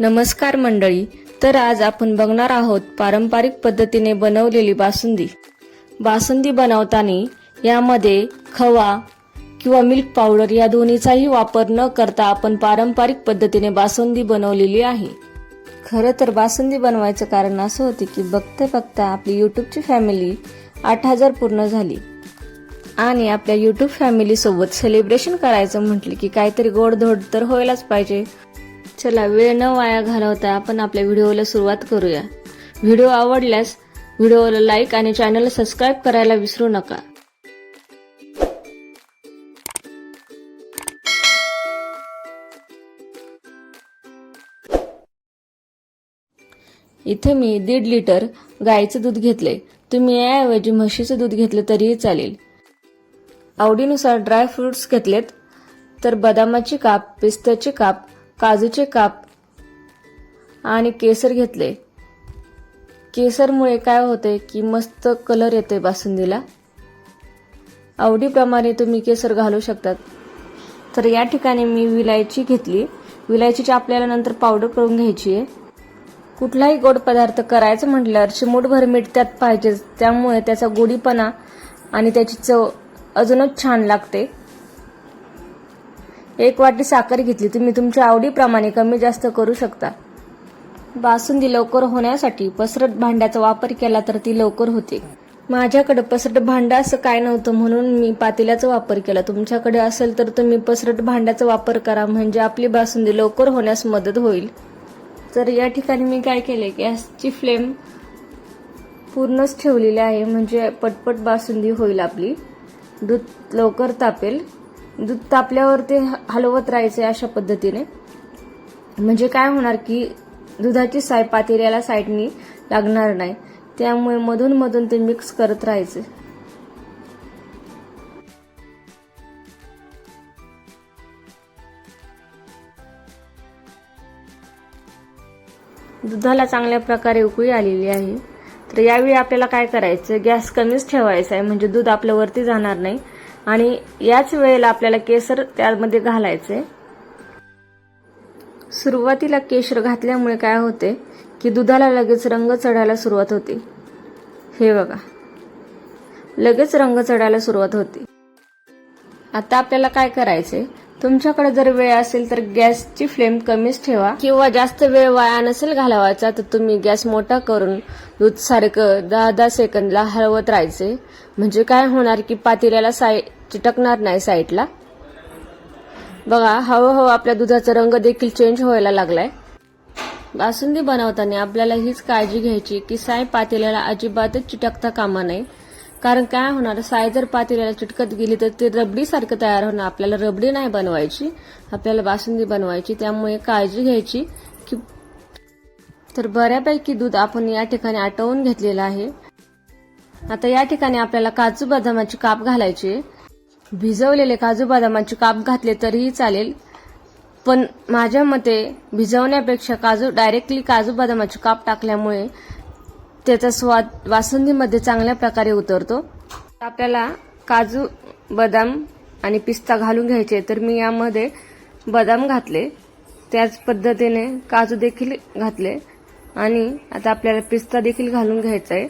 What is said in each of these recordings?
नमस्कार मंडळी तर आज आपण बघणार आहोत पारंपरिक पद्धतीने बनवलेली बासुंदी. बासुंदी बनवताना यामध्ये खवा किंवा मिल्क पावडर या दोन्हीचाही वापर न करता आपण पारंपरिक पद्धतीने बासुंदी बनवलेली आहे. खरं तर बासुंदी बनवायचं कारण असं होते की बघता बघता आपली यूट्यूबची फॅमिली आठ हजार पूर्ण झाली. आणि आपल्या यूट्यूब फॅमिलीसोबत सेलिब्रेशन करायचं म्हटलं की काहीतरी गोडधोड तर व्हायलाच पाहिजे. चला वेळ न वाया घालवता आपण आपल्या व्हिडिओला सुरुवात करूया. व्हिडिओ आवडल्यास व्हिडिओला लाईक आणि चॅनलला सबस्क्राईब करायला विसरू नका. इथे मी दीड लिटर गाईचं दूध घेतले. तुम्ही याऐवजी म्हशीचं दूध घेतलं तरीही चालेल. आवडीनुसार ड्राय फ्रुट्स घेतलेत तर बदामाची काप पिस्त्याचे काप काजूचे काप आणि केसर घेतले. केसरमुळे काय होते की मस्त कलर येतोय बासुंदीला. आवडीप्रमाणे तुम्ही केसर घालू शकतात. तर या ठिकाणी मी विलायची घेतली. विलायचीची आपल्याला नंतर पावडर करून घ्यायची आहे. कुठलाही गोड पदार्थ करायचं म्हटल्यावर चिमूटभर मीठ त्यात पाहिजेच त्यामुळे त्याचा गोडीपणा आणि त्याची चव अजूनच छान लागते. एक वाटी साखर घेतली तुम्ही तुमच्या आवडीप्रमाणे कमी जास्त करू शकता. बासुंदी लवकर होण्यासाठी पसरट भांड्याचा वापर केला तर ती लवकर होते. माझ्याकडे पसरट भांडं असं काय नव्हतं म्हणून मी पातेल्याचा वापर केला. तुमच्याकडे असेल तर तुम्ही पसरट भांड्याचा वापर करा म्हणजे आपली बासुंदी लवकर होण्यास मदत होईल. तर या ठिकाणी मी काय केले गॅसची फ्लेम पूर्णच ठेवलेली आहे म्हणजे पटपट बासुंदी होईल आपली. दूध लवकर तापेल. दूध तापल्यावर ते हलवत राहायचे अशा पद्धतीने. म्हणजे काय होणार की दुधाची साय पातेऱ्याला साईडनी लागणार नाही. त्यामुळे मधून मधून ते मिक्स करत राहायचे. दुधाला चांगल्या प्रकारे उकळी आलेली आहे. तर यावेळी आपल्याला काय करायचं? गॅस कमीच ठेवायचा आहे. म्हणजे दूध आपल्यावरती जाणार नाही. आणि याच वेळेला आपल्याला केसर त्यामध्ये घालायचे. सुरुवातीला केशर घातल्यामुळे काय होते की दुधाला लगेच रंग चढायला सुरुवात होते. हे बघा. लगेच रंग चढायला सुरुवात होते. आता आपल्याला काय करायचंय तुमच्याकडे जर वेळ असेल तर गॅसची फ्लेम कमीच ठेवा. किंवा जास्त वेळ वाया नसेल घालवायचा तर तुम्ही गॅस मोठा करून दूध सारखं दहा दहा सेकंदला हलवत राहायचे. म्हणजे काय होणार की पातेल्याला साय चिटकणार नाही साईडला. बघा हळूहळू आपल्या दुधाचा रंग देखील चेंज व्हायला लागलाय. बासुंदी बनवताना आपल्याला हीच काळजी घ्यायची की साय पातेल्याला अजिबातच चिटकता कामा नये. कारण काय होणार साय जर पातेल्याला चिटकत गेली तर ते रबडीसारखं तयार होणार. आपल्याला रबडी नाही बनवायची आपल्याला बासुंदी बनवायची त्यामुळे काळजी घ्यायची की तर बऱ्यापैकी दूध आपण या ठिकाणी आटवून घेतलेलं आहे. आता या ठिकाणी आपल्याला काजू बदामाची काप घालायची भिजवलेले काजू बदामाचे काप घातले तरीही चालेल. पण माझ्या मते भिजवण्यापेक्षा काजू डायरेक्टली काजू बदामाची काप टाकल्यामुळे त्याचा स्वाद वासुंदीमध्ये चांगल्या प्रकारे उतरतो. आपल्याला काजू बदाम आणि पिस्ता घालून घ्यायचे तर मी यामध्ये बदाम घातले. त्याच पद्धतीने काजू देखील घातले. आणि आता आपल्याला पिस्ता देखील घालून घ्यायचा आहे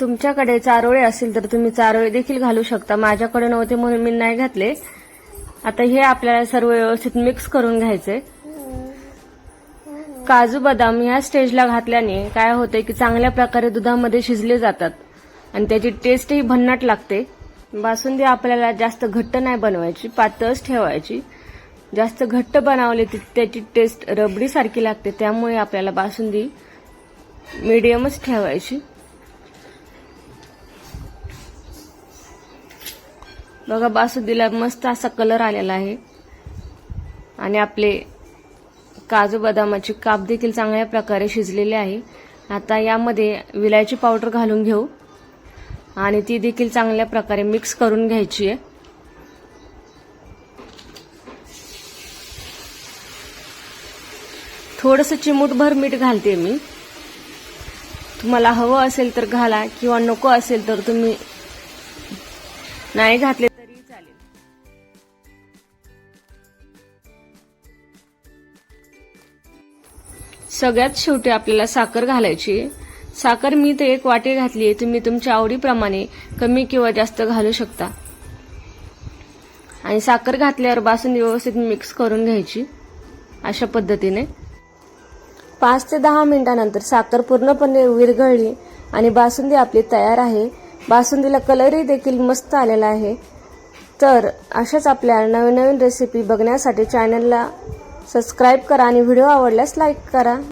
तुमच्याकडे चारोळे असेल तर तुम्ही चारोळे देखील घालू शकता. माझ्याकडे नव्हते म्हणून मी नाही घातले. आता हे आपल्याला सर्व व्यवस्थित मिक्स करून घ्यायचे काजू बदाम ह्या स्टेजला घातल्याने काय होते की चांगल्या प्रकारे दुधामध्ये शिजले जातात. आणि त्याची टेस्टही भन्नाट लागते. बासुंदी आपल्याला जास्त घट्ट नाही बनवायची पातळच ठेवायची. जास्त घट्ट बनवली ती त्याची टेस्ट रबडीसारखी लागते. त्यामुळे आपल्याला बासुंदी मिडियमच ठेवायची. बघा बासुंदीला मस्त असा कलर आलेला आहे. आणि आपले काजू बदामाची काप देखील चांगल्या प्रकारे शिजलेले आहे. आता यामध्ये विलायची पावडर घालून घेऊ. आणि ती देखील चांगल्या प्रकारे मिक्स करून घ्यायची आहे. थोडंसं चिमूटभर मीठ घालते मी. तुम्हाला हवं असेल तर घाला किंवा नको असेल तर तुम्ही नाही घातले सगळ्यात शेवटी आपल्याला साखर घालायची साखर मी ते एक वाटी घातली आहे तुम्ही तुमच्या आवडीप्रमाणे कमी किंवा जास्त घालू शकता. आणि साखर घातल्यावर बासुंदी व्यवस्थित मिक्स करून घ्यायची अशा पद्धतीने. पाच ते दहा मिनिटानंतर साखर पूर्णपणे विरघळली आणि बासुंदी आपली तयार आहे. बासुंदीला कलरही देखील मस्त आलेला आहे. तर अशाच आपल्या नवीन नवीन रेसिपी बघण्यासाठी चॅनलला सबस्क्राईब करा आणि व्हिडिओ आवडल्यास लाईक करा.